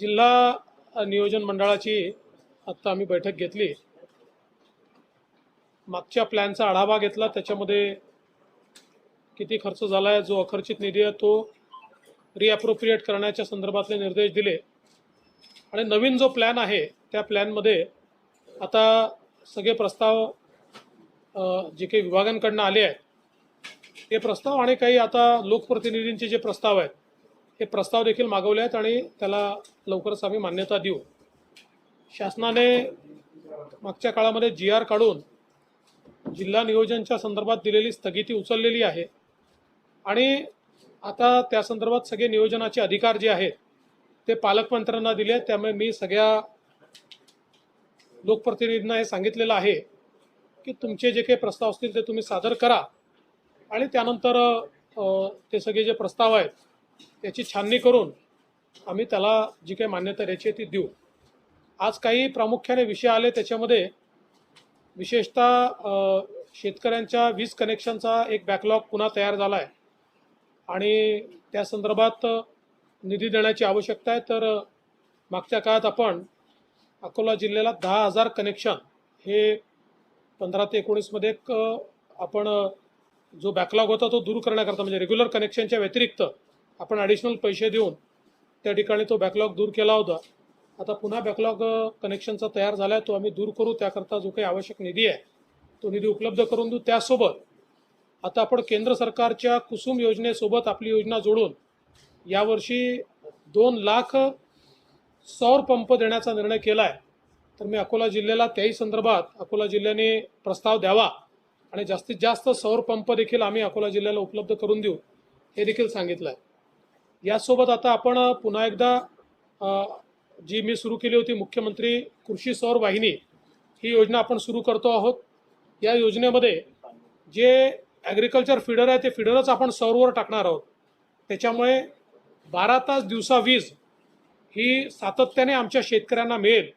जिल्हा नियोजन मंडळाची आत्ता आम्ही बैठक घेतली. मागच्या प्लॅनचा आढावा घेतला. त्याच्यामध्ये किती खर्च झाला आहे जो अखर्चित निधी आहे तो रिअप्रोप्रिएट करण्याच्या संदर्भातले निर्देश दिले. आणि नवीन जो प्लॅन आहे त्या प्लॅनमध्ये आता सगळे प्रस्ताव जे काही विभागांकडनं आले आहेत ते प्रस्ताव आणि काही आता लोकप्रतिनिधींचे जे प्रस्ताव आहेत हे प्रस्ताव देखील मागवले आहेत आणि त्याला लवकरच आम्ही मान्यता देऊ. शासनाने मागच्या काळामध्ये जी आर काढून जिल्हा नियोजनच्या संदर्भात दिलेली स्थगिती उचललेली आहे. आणि आता त्या संदर्भात सगळे नियोजनाचे अधिकार जे आहेत ते पालकमंत्र्यांना दिले आहेत. त्यामुळे मी सगळ्या लोकप्रतिनिधींना हे सांगितलेलं आहे की तुमचे जे काही प्रस्ताव असतील ते तुम्ही सादर करा. आणि त्यानंतर ते सगळे जे प्रस्ताव आहेत त्याची छाननी करून आम्ही त्याला जी काही मान्यता द्यायची आहे ती देऊ. आज काही प्रामुख्याने विषय आले त्याच्यामध्ये विशेषतः शेतकऱ्यांच्या वीज कनेक्शनचा एक बॅकलॉग पुन्हा तयार झाला आहे आणि त्या संदर्भात निधी देण्याची आवश्यकता आहे. तर मागच्या काळात आपण अकोला जिल्ह्याला दहा हजार कनेक्शन हे पंधरा ते एकोणीसमध्ये एक आपण जो बॅकलॉग होता तो दूर करण्याकरता म्हणजे रेग्युलर कनेक्शनच्या व्यतिरिक्त आपण ॲडिशनल पैसे देऊन त्या ठिकाणी तो बॅकलॉग दूर केला होता. आता पुन्हा बॅकलॉग कनेक्शनचा तयार झाला आहे तो आम्ही दूर करू. त्याकरता जो काही आवश्यक निधी आहे तो निधी उपलब्ध करून देऊ. त्यासोबत आता आपण केंद्र सरकारच्या कुसुम योजनेसोबत आपली योजना जोडून यावर्षी दोन लाख सौर पंप देण्याचा निर्णय केला आहे तर मी अकोला जिल्ह्याला त्याही संदर्भात अकोला जिल्ह्याने प्रस्ताव द्यावा आणि जास्तीत जास्त सौर पंप देखील आम्ही अकोला जिल्ह्याला उपलब्ध करून देऊ हे देखील सांगितलं आहे यासोबत आता आपण पुन्हा एकदा जी मी सुरू केली होती मुख्यमंत्री कृषी सौर वाहिनी ही योजना आपण सुरू करतो आहोत. या योजनेमध्ये जे ॲग्रिकल्चर फिडर आहे ते फिडरच आपण सौरवर टाकणार आहोत. त्याच्यामुळे बारा तास दिवसा वीज ही सातत्याने आमच्या शेतकऱ्यांना मिळेल.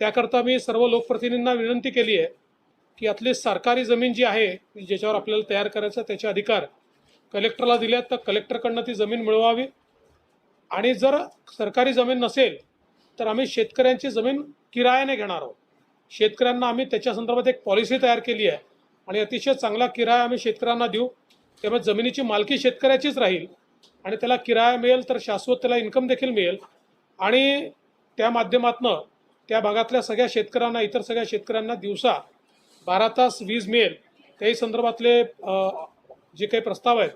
त्याकरता मी सर्व लोकप्रतिनिधींना विनंती केली आहे की यातली सरकारी जमीन जी आहे ज्याच्यावर आपल्याला तयार करायचा त्याचे अधिकार कलेक्टरला दिले तर कलेक्टरकडनं ती जमीन मिळवावी. आणि जर सरकारी जमीन नसेल तर आम्ही शेतकऱ्यांची जमीन किरायाने घेणार आहोत. शेतकऱ्यांना आम्ही त्याच्या संदर्भात एक पॉलिसी तयार केली आहे. आणि अतिशय चांगला किराया आम्ही शेतकऱ्यांना देऊ. त्यामुळे जमिनीची मालकी शेतकऱ्याचीच राहील. आणि त्याला किराया मिळेल तर शाश्वत त्याला इन्कम देखील मिळेल. आणि त्या माध्यमातनं त्या भागातल्या सगळ्या शेतकऱ्यांना इतर सगळ्या शेतकऱ्यांना दिवसा बारा तास वीज मिळेल. त्याही संदर्भातले जे काही प्रस्ताव आहेत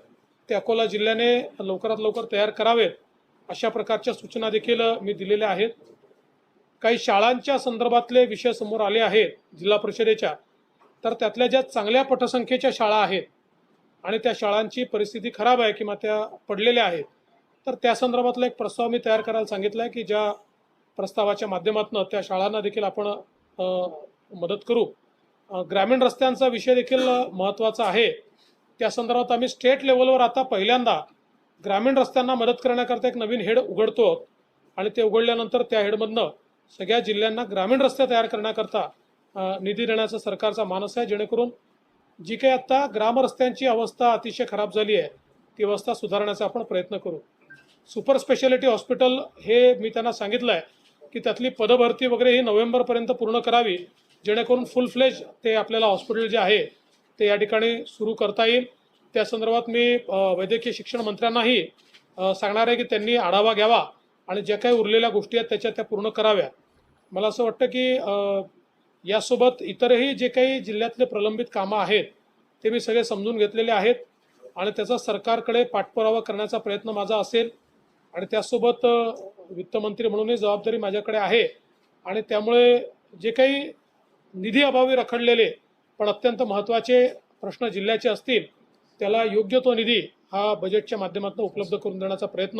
ते अकोला जिल्ह्याने लवकरात लवकर तयार करावेत अशा प्रकारच्या सूचना देखील मी दिलेल्या आहेत. काही शाळांच्या संदर्भातले विषय समोर आले आहेत जिल्हा परिषदेच्या. तर त्यातल्या ज्या चांगल्या पटसंख्येच्या शाळा आहेत आणि त्या शाळांची परिस्थिती खराब आहे किंवा त्या पडलेल्या आहेत तर त्या संदर्भातला एक प्रस्ताव मी तयार करायला सांगितला आहे की ज्या प्रस्तावाच्या माध्यमातून त्या शाळांना देखील आपण मदत करू. ग्रामीण रस्त्यांचा विषय देखील महत्त्वाचा आहे. त्या संदर्भात आम्ही स्टेट लेवलवर आता पहिल्यांदा ग्रामीण रस्त्यांना मदत करण्याकरता एक नवीन हेड उघडतो आणि ते उघडल्यानंतर त्या हेडमधनं सगळ्या जिल्ह्यांना ग्रामीण रस्ते तयार करण्याकरता निधी देण्याचा सरकारचा मानस आहे. जेणेकरून जी काही आता ग्रामरस्त्यांची अवस्था अतिशय खराब झाली आहे ती अवस्था सुधारण्याचा आपण प्रयत्न करू. सुपर स्पेशालिटी हॉस्पिटल हे मी त्यांना सांगितलं आहे की त्यातली पदभरती वगैरे ही नोव्हेंबरपर्यंत पूर्ण करावी जेणेकरून फुल फ्लेज ते आपल्याला हॉस्पिटल जे आहे ते या ठिकाणी सुरू करता येईल. त्या संदर्भात मी वैद्यकीय शिक्षण मंत्र्यांनाही सांगणार आहे की त्यांनी आढावा घ्यावा आणि ज्या काही उरलेल्या गोष्टी आहेत त्याच्या त्या पूर्ण कराव्या. मला असं वाटतं की यासोबत इतरही जे काही जिल्ह्यातले प्रलंबित कामं आहेत ते मी सगळे समजून घेतलेले आहेत आणि त्याचा सरकारकडे पाठपुरावा करण्याचा प्रयत्न माझा असेल आणि त्यासोबत वित्तमंत्री म्हणूनही जबाबदारी माझ्याकडे आहे आणि त्यामुळे जे काही निधी अभावी रखडलेले पण अत्यंत महत्त्वाचे प्रश्न जिल्ह्याचे असतील त्याला योग्य तो निधी हा बजेटच्या माध्यमातून उपलब्ध करून देण्याचा प्रयत्न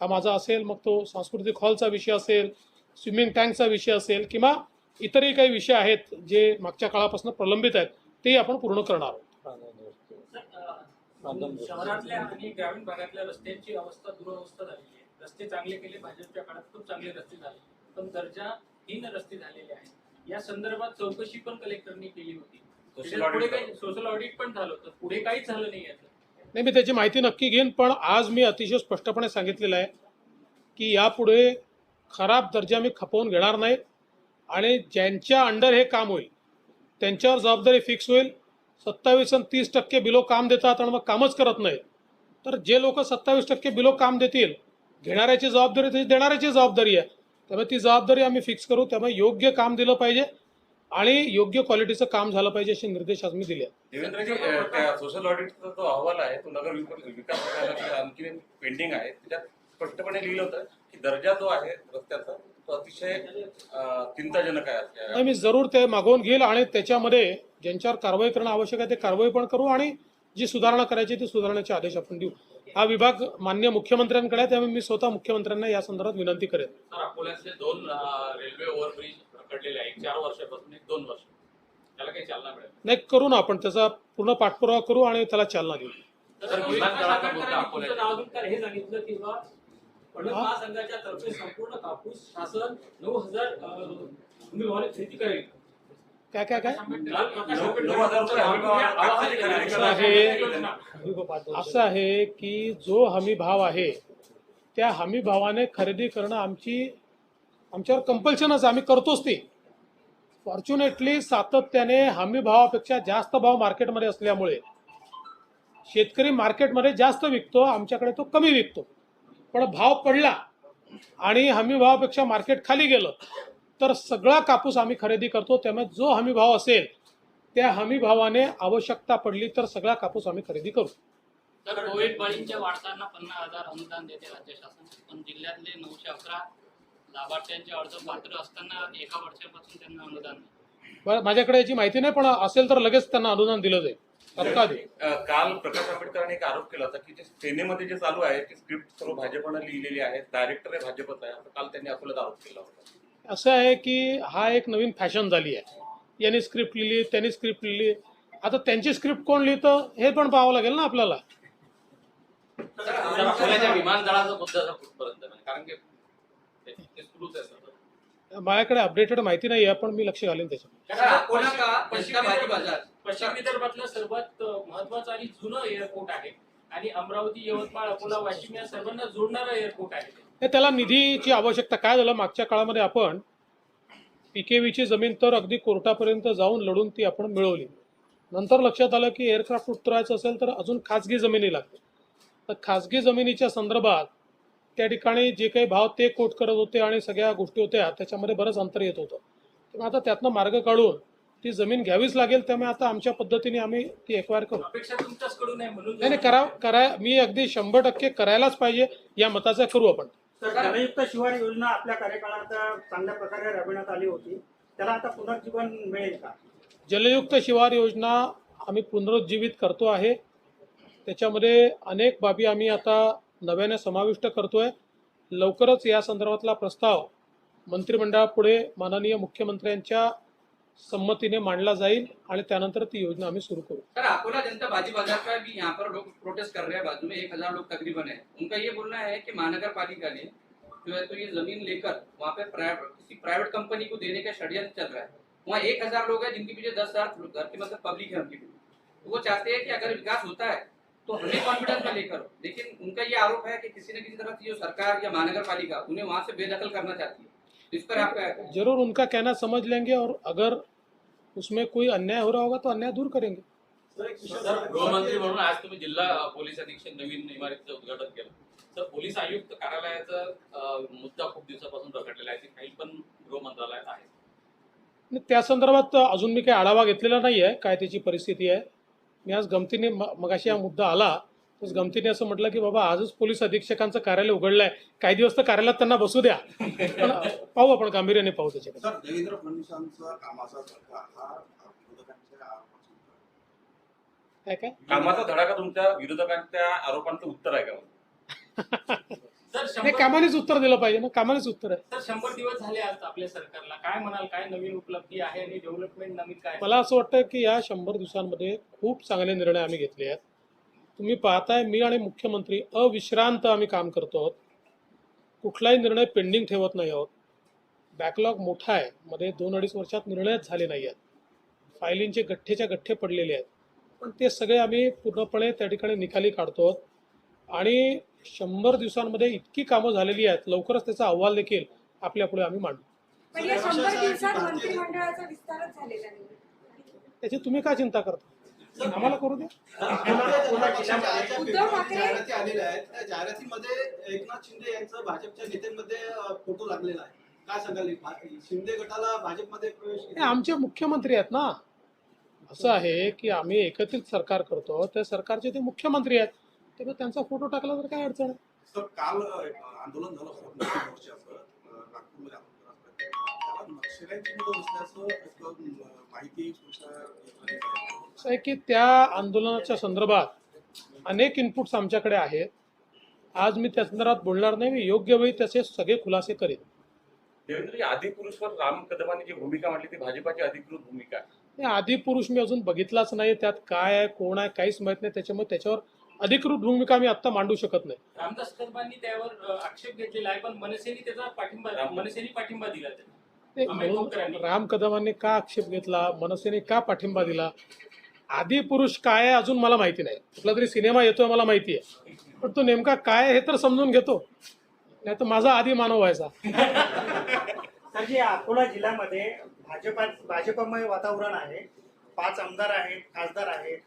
हा माझा असेल. मग तो सांस्कृतिक हॉलचा विषय असेल स्विमिंग टँकचा विषय असेल किंवा इतरही काही विषय आहेत जे मागच्या काळापासून प्रलंबित आहेत तेही आपण पूर्ण करणार आहोत. शहरातल्या आणि ग्रामीण भागातल्या रस्त्यांची अवस्था दुरवस्था झालेली आहे. रस्ते चांगले केले भाजपच्या काळात खूप चांगले रस्ते झाले. पण दर्जाहीन रस्ते झालेले आहेत. या संदर्भात चौकशी पण कलेक्टरनी केली होती. पुढे काही सोशल ऑडिट पण झालं होतं. पुढे काहीच झालं नाही याचं. नाही मी त्याची माहिती नक्की घेईन पण आज मी अतिशय स्पष्टपणे सांगितलेलं आहे की यापुढे खराब दर्जा मी खपवून घेणार नाही आणि ज्यांच्या अंडर हे काम होईल त्यांच्यावर जबाबदारी फिक्स होईल. सत्तावीस आणि तीस टक्के बिलो काम देतात आणि मग कामच करत नाही तर जे लोक सत्तावीस टक्के बिलो काम देतील घेणाऱ्याची जबाबदारी तशी देणाऱ्याची जबाबदारी आहे. त्यामुळे ती जबाबदारी आम्ही फिक्स करू त्यामुळे योग्य काम दिलं पाहिजे. आणि योग्य क्वालिटीचं काम झालं पाहिजे असे निर्देश आज मी दिले. आहेत. देवेंद्रजी त्या सोशल ऑडिटचा जो अहवाल आहे तो नगर विक- विकास विभागाकडे आणखी पेंडिंग आहे त्याच्यात स्पष्टपणे लिहिलं होतं की दर्जा जो आहे रस्त्याचा तो अतिशय चिंताजनक आहे. नाही मी जरूर ते मागवून घेईल आणि त्याच्यामध्ये ज्यांच्यावर कारवाई करणं आवश्यक आहे ते कारवाई पण करू आणि जी सुधारणा करायची ती सुधारण्याचे आदेश आपण देऊ. हा विभाग मान्य मुख्यमंत्र्यांकडे आहे त्यामुळे मी स्वतः मुख्यमंत्र्यांना या संदर्भात विनंती करेन. अकोल्यातले दोन रेल्वे ओव्हरब्रिज रखडलेले आहेत चार वर्षापासून एक दोन वर्ष. त्याला काही चालना मिळेल नाही. करू ना आपण. त्याचा पूर्ण पाठपुरावा करू आणि त्याला चालना देऊ. तर विमानतळाचा मुद्दा अकोल्यात. तुमचं नाव घेऊन हे सांगितलं की बा पडवळ महासंघाच्या तर्फे संपूर्ण कापूस शासन नऊ हजार खरेदी करेल. काय काय काय? लाल प्रकाश नऊ- आंबेडकर नऊ हजार रुपये हमी भावाने आवाहन कापसाची केलं. खरेदी असं करा. आहे असं आहे की जो हमी भाव आहे त्या हमी भावाने खरेदी करणं आमची आमच्यावर कंपल्शनच आम्ही करतोच ती. फॉर्च्युनेटली सातत्याने हमी भावापेक्षा जास्त भाव मार्केटमध्ये असल्यामुळे शेतकरी मार्केटमध्ये जास्त विकतो आमच्याकडे तो कमी विकतो. पण भाव पडला आणि हमी भावापेक्षा मार्केट खाली गेलं तर सगळा कापूस आम्ही खरेदी करतो. त्यामुळे जो हमी भाव असेल त्या हमी भावाने आवश्यकता पडली तर सगळा कापूस आम्ही खरेदी करू. तर कोविड बळींच्या वाढताना पन्नास हजार अनुदान देते राज्य शासन. पण जिल्ह्यातले नऊशे अकरा लाभार्थ्यांचे अर्ज पात्र असताना एका वर्षापासून त्यांना अनुदान. बरं माझ्याकडे याची माहिती नाही पण असेल तर लगेच त्यांना अनुदान दिलं जाईल. तत्काळ देईल अ, काल प्रकाश आंबेडकरांनी एक आरोप केला होता की जे सेनेमध्ये जे चालू आहे ती स्क्रिप्ट सर्व भाजपनं लिहिलेली आहे डायरेक्टर आहे भाजपचा आहे असं काल त्यांनी अकोल्यात आरोप केला होता. असं आहे की हा एक नवीन फॅशन झाली आहे. यांनी स्क्रिप्ट लिहिली त्यांनी स्क्रिप्ट लिहिली. आता त्यांची स्क्रिप्ट कोण लिहितं हे पण पाहावं लागेल ना आपल्याला. सर अकोल्याच्या विमानतळाचा मुद्दा कुठपर्यंत? कारण की ते- ते सुरूच आहे सर माझ्याकडे अपडेटेड माहिती नाही आहे पण मी लक्ष घालेन त्याच्यात का पश्चिम भाजी बाजार? पश्चिम विदर्भातलं सर्वात महत्वाचं आणि जुनं एअरपोर्ट आहे. आणि अमरावती यवतमाळ अकोला वाशिम या सर्वांना जोडणारं एअरपोर्ट आहे त्याला निधीची आवश्यकता काय झालं? मागच्या काळामध्ये आपण पीकेवीची जमीन तर अगदी कोर्टापर्यंत जाऊन लढून ती आपण मिळवली. नंतर लक्षात आलं की एअरक्राफ्ट उतरायचं असेल तर अजून खाजगी जमिनी लागते तर खाजगी जमिनीच्या संदर्भात त्या ठिकाणी जे काही भाव ते कोट करत होते आणि सगळ्या गोष्टी होत्या त्याच्यामध्ये बरंच अंतर येत होतं. तेव्हा आता त्यातनं मार्ग काढून ती जमीन घ्यावीच लागेल त्यामुळे आता आमच्या पद्धतीने आम्ही ती एक्वायर करू. नाही नाही करा करा मी अगदी शंभर टक्के करायलाच पाहिजे या मताचा करू आपण. जलयुक्त शिवार योजना आपल्या कार्यकाळात चांगल्या प्रकारे राबविण्यात आली होती. त्याला आता पुनर्जीवन मिळेल का? जलयुक्त शिवार योजना आम्ही पुनरुज्जीवित करतो आहे. त्याच्यामध्ये अनेक बाबी आम्ही आता नव्याने समाविष्ट करतोय. लवकरच या संदर्भातला प्रस्ताव मंत्रिमंडळापुढे माननीय मुख्यमंत्र्यांच्या संमतीने मांडला जाईल आणि त्यानंतर ती योजना आम्ही सुरू करू. सर अकोला जनता बाजी बाजार का भी यहाँ पर लोग प्रोटेस्ट कर रहे हैं बाजू में एक हजार लोग तकरीबन है। उनका ये बोलना है कि महानगर पालिका ने जो है तो ये जमीन लेकर वहाँ पे किसी प्राइवेट कंपनी को देने का षड्यंत्र चल रहा है। वहाँ एक हजार लोग है जिनके पीछे दस हजार घर की मतलब पब्लिक है उनके पीछे। तो वो चाहते हैं कि अगर विकास होता है तो हमें कॉन्फिडेंस में लेकर। लेकिन उनका ये आरोप है कि किसी न किसी तरह से जो सरकार या महानगर पालिका उन्हें वहाँ से बेदखल करना चाहती है। तो इस पर आपका? जरूर उनका कहना समझ लेंगे और अगर उसमें कोई अन्याय हो रहा होगा तो अन्याय दूर करेंगे। सर गृहमंत्री म्हणून आज तुम्ही जिल्हा पोलीस अधीक्षक नवीन इमारतीचं उद्घाटन केलं. तर पोलीस आयुक्त कार्यालयाचा मुद्दा खूप दिवसापासून रखडलेला आहे. ती फाईल पण गृह मंत्रालयात आहे. आणि त्या संदर्भात अजून मी काही आढावा घेतलेला नाही आहे काय त्याची परिस्थिती आहे. मी आज गमतीने मगाशी हा मुद्दा आला तर गमतीने असं म्हटलं की बाबा आजच पोलीस अधीक्षकांचं कार्यालय उघडलं आहे काही दिवस तर कार्यालयात त्यांना बसू द्या. पण पाहू आपण गांभीर्याने पाहू त्याच्याकडे. देवेंद्र फडणवीसांचा कामाचा हा काय काय? कामाचा धडाका तुमच्या विरोधकांच्या आरोपांचं उत्तर आहे का? नाही कामानेच उत्तर दिलं पाहिजे ना कामानेच उत्तर आहे. तर शंभर दिवस झाले आज आपल्या सरकारला. काय म्हणाल काय नवीन उपलब्धी आहे आणि डेव्हलपमेंट नवीन काय? मला असं वाटतं की या शंभर दिवसांमध्ये खूप चांगले निर्णय आम्ही घेतले आहेत. तुम्ही पाहताय मी आणि मुख्यमंत्री अविश्रांत आम्ही काम करतो आहोत. कुठलाही निर्णय पेंडिंग ठेवत नाही आहोत. बॅकलॉग मोठा आहे. मध्ये दोन अडीच वर्षात निर्णयच झाले नाही आहेत. फायलींचे गठ्ठेच्या गठ्ठे पडलेले आहेत. पण ते सगळे आम्ही पूर्णपणे त्या ठिकाणी निकाली काढतो आहोत. आणि शंभर दिवसांमध्ये इतकी कामं झालेली आहेत लवकरच त्याचा अहवाल देखील आपल्या पुढे आम्ही मांडू. पण या शंभर दिवसात मंत्रिमंडळाचा विस्तारच झालेला नाही. त्याची तुम्ही का चिंता करता? आम्हाला करू द्या. उद्धव ठाकरे- जाहिराती आलेल्या आहेत. त्या जाहिरातीमध्ये एकनाथ शिंदे यांचं भाजपच्या नेत्यांमध्ये अं, फोटो लागलेला आहे. काय सांगाल? भा- शिंदे गटाला भाजपमध्ये प्रवेश हे आमचे मुख्यमंत्री आहेत ना. असं आहे की आम्ही एकत्रित सरकार करतो. त्या सरकारचे ते मुख्यमंत्री आहेत. त्यामुळे त्यांचा फोटो टाकला तर काय अडचण? आहे सर काल आंदोलन झालं होतं मोर्चाचं नागपूरमध्ये आहे. असं आहे की त्या आंदोलनाच्या संदर्भात अनेक इनपुट्स आमच्याकडे आहेत. आज मी त्या संदर्भात बोलणार नाही मी योग्य वेळी त्याचे सगळे खुलासे करीन. देवेंद्रजी आदिपुरुषवर राम कदमांनी जी भूमिका मांडली ती भाजपाची अधिकृत भूमिका आहे. हे आदी पुरुष मी अजून बघितलाच नाही त्यात काय आहे कोण आहे काहीच माहीत नाही. त्याच्यामुळे त्याच्यावर अधिकृत भूमिका मी आत्ता मांडू शकत नाही. रामदास कदमांनी त्यावर आक्षेप घेतलेला आहे पण मनसेने त्याचा पाठिंबा मनसेने पाठिंबा दिला म्हणून. राम कदमांनी का आक्षेप घेतला मनसेने का पाठिंबा दिला? आदी पुरुष काय आहे अजून मला माहिती नाही. कुठला तरी सिनेमा येतोय मला माहिती आहे. पण तो नेमका काय आहे हे तर समजून घेतो. नाही तर माझा आधी मानव व्हायचा तर जे अकोला जिल्ह्यामध्ये भाजपा भाजपमय वातावरण आहे. पाच आमदार आहेत खासदार आहेत.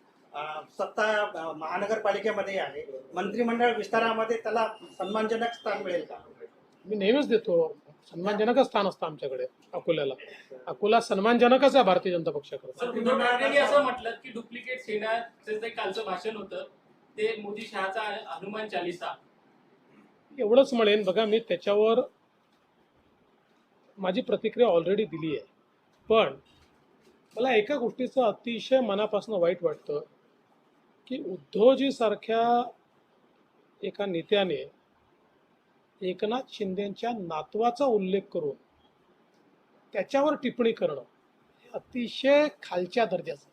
सत्ता महानगरपालिकेमध्ये आहे. मंत्रिमंडळ विस्तारामध्ये त्याला सन्मानजनक स्थान मिळेल का? मी नेहमीच देतो. सन्मानजनकच स्थान असतं आमच्याकडे अकोल्याला. अकोला सन्मानजनकच आहे भारतीय जनता पक्षाकडे. उद्धव असं म्हटलं की डुप्लिकेट सेनाचं जे कालचं भाषण होतं ते मोदी शहाचा हनुमान चालिसा. एवढंच म्हणेन बघा मी त्याच्यावर माझी प्रतिक्रिया ऑलरेडी दिली आहे पण मला एका गोष्टीचं अतिशय मनापासून वाईट वाटतं. की उद्धवजी सारख्या एका नेत्याने एकनाथ शिंदेच्या नातवाचा उल्लेख करून त्याच्यावर टिप्पणी करणं हे अतिशय खालच्या दर्जाचं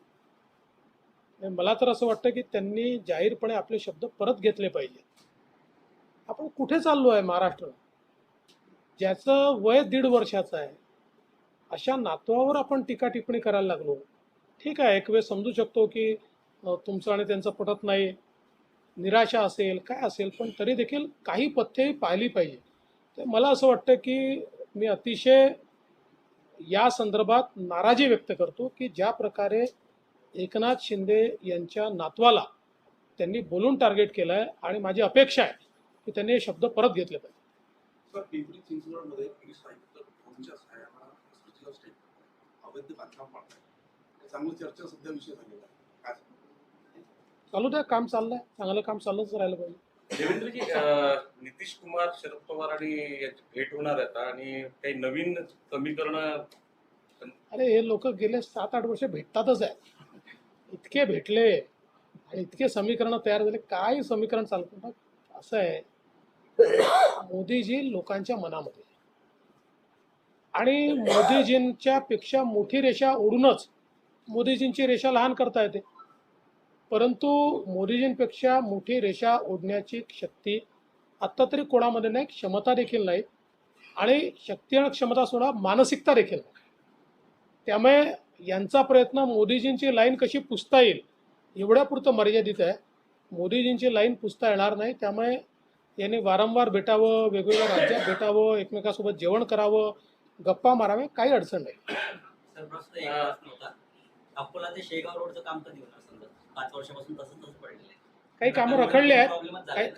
म्हणजे मला तर असं वाटतं की त्यांनी जाहीरपणे आपले शब्द परत घेतले पाहिजेत आपण कुठे चाललो आहे महाराष्ट्र? ज्याचं वय दीड वर्षाचं आहे. अशा नातवावर आपण टीका टिप्पणी करायला लागलो. ठीक आहे एक वेळ समजू शकतो की तुमचं आणि त्यांचं पटत नाही. निराशा असेल काय असेल पण तरी देखील काही पथ्यही पाहिली पाहिजे. तर मला असं वाटतं की मी अतिशय या संदर्भात नाराजी व्यक्त करतो की ज्या प्रकारे एकनाथ शिंदे यांच्या नातवाला त्यांनी बोलून टार्गेट केलं आहे आणि माझी अपेक्षा आहे की त्यांनी हे शब्द परत घेतले पाहिजे. अवैध बांधकाम चांगली चर्चा सध्या विषय झालेला आहे. चालू द्या काम चाललंय. चांगलं काम चाललंच राहिलं पाहिजे. देवेंद्रजी अं, नितीश कुमार शरद पवार आणि याची भेट होणार आहेत आणि काही नवीन समीकरणं अरे हे लोक गेले सात आठ वर्ष भेटतातच आहे. इतके भेटले आणि इतके समीकरण तयार झाले. काय समीकरण चालतं असं आहे. मोदीजी लोकांच्या मनामध्ये. आहे. आणि मोदीजींच्या पेक्षा मोठी रेषा ओढूनच मोदीजींची रेषा लहान करता येते. परंतु मोदीजींपेक्षा मोठी रेषा ओढण्याची शक्ती आत्ता तरी कोणामध्ये नाही क्षमता देखील नाही आणि शक्ती आणि क्षमता सोडा मानसिकता देखील नाही. त्यामुळे यांचा प्रयत्न मोदीजींची लाईन कशी पुसता येईल एवढ्यापुरतं मर्यादित आहे. मोदीजींची लाईन पुसता येणार नाही त्यामुळे यांनी वारंवार भेटावं वेगवेगळ्या राज्यात भेटावं एकमेकासोबत जेवण करावं गप्पा मारावे काही अडचण नाही. अकोला ते शेगाव रोडचं काम कधी होणार? पाच वर्षापासून पडलेलं आहे. काही कामं रखडली आहेत. काही काही